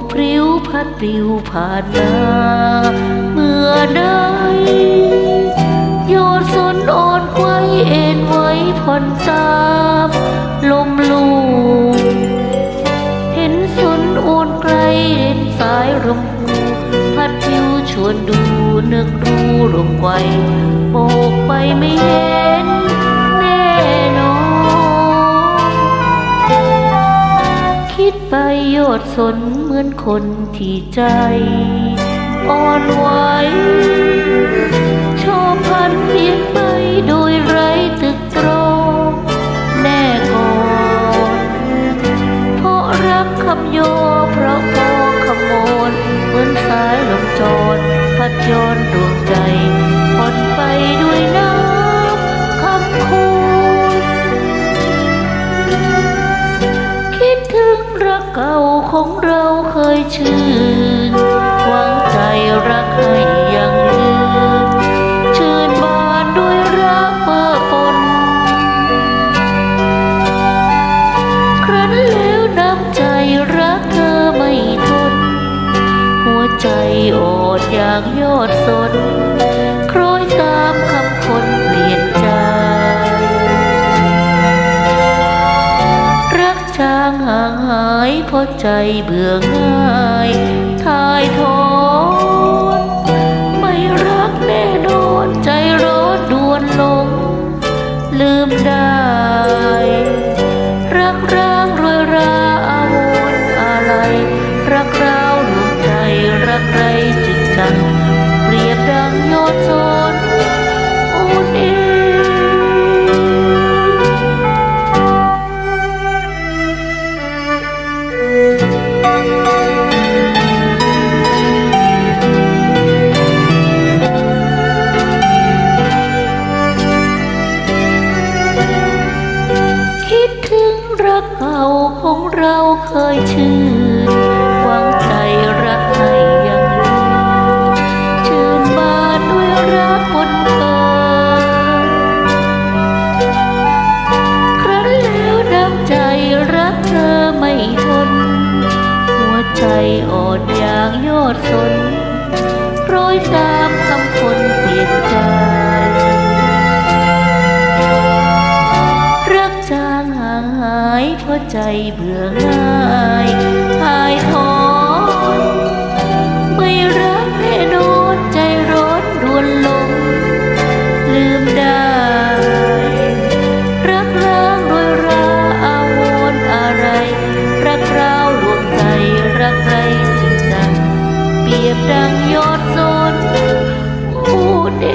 กพริ้วพัดปลิวผ่านมาเมื่อใดโยนสนอ่อนไว้เอ็นไว้ผ่อนตามลมลูเห็นสนอ่อนไกลเห็นสายรมพูพัดพริ้วชวนดูนึกรู้ลมไกวโบกไปไม่เห็น คิดไปโยดสนเหมือนคนที่ใจ อ่อนไหวชอบพันเพียงไปโดยไร้ตึกตรองแน่ก่อนเพราะรักคำโยเพราะพอขโมนเหมือนสายลมจรพัดย้อนดวงใจ เก่าของเราเคยชื่นหวังใจรักให้ยังยืนชื่นบานด้วยรักเมื่อปนครั้นแล้วน้ำใจรักเธอไม่ทน หัวใจอ่อย่างยอดสนคล้อยตาม เพราะใจเบื่อง่ายทายทอนไม่รักแน่นอนใจร้อนดวนลง ลืมได้ รักร้างรวยราอาวรณ์อะไร รักร้าวลงใจรักไรจึงจังเปรียบดังยอดสน กเก่าของเราเคยชื่นหวังใจรักให้ยังยืนชื่นบานด้วยรักคนเกินครั้นแล้วน้ำใจรักเธอไม่ทน หัวใจอ่อนอย่างยอดสนโรยตาม ใจเบื่อง่ายหายท้อนไม่รักแน่นอนใจร้อนรวนลง ลืมได้ รักร้างรวยราอาวนอะไร รักราวรวงใจรักใครจริงจังเปรียบดังยอดโซนผู้เด